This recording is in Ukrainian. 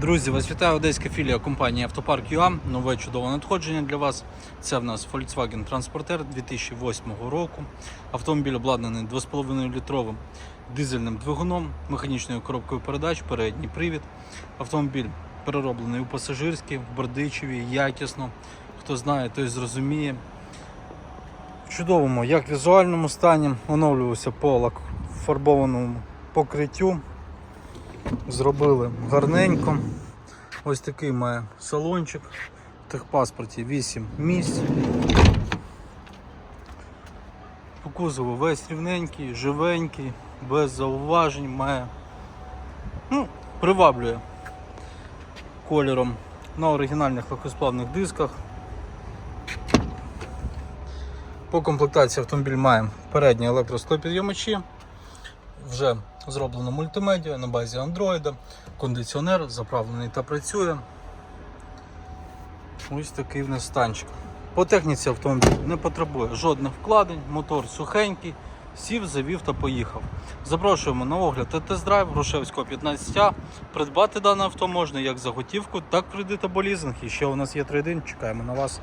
Друзі, вас вітає одеська філія компанії Автопарк ЮА. Нове чудове надходження для вас. Це в нас Volkswagen Transporter 2008 року. Автомобіль обладнаний 2,5 літровим дизельним двигуном, механічною коробкою передач, передній привід. Автомобіль перероблений у пасажирський, в Бердичеві, якісно. Хто знає, той зрозуміє. В чудовому, як візуальному стані, оновлювався по фарбованому покриттю. Зробили гарненько. Ось такий має салончик. В техпаспорті 8 місць. По кузову весь рівненький, живенький, без зауважень, має. Ну, приваблює кольором на оригінальних легкосплавних дисках. По комплектації автомобіль має передні електростопідйомачі, вже зроблено мультимедіа на базі Android, кондиціонер заправлений та працює. Ось такий в нас станчик. По техніці автомобіль не потребує жодних вкладень, мотор сухенький, сів, завів та поїхав. Запрошуємо на огляд та тест-драйв Грушевського 15А. Придбати дане авто можна як за готівку, так в кредит або лізинг. І ще у нас є трейдинг, чекаємо на вас.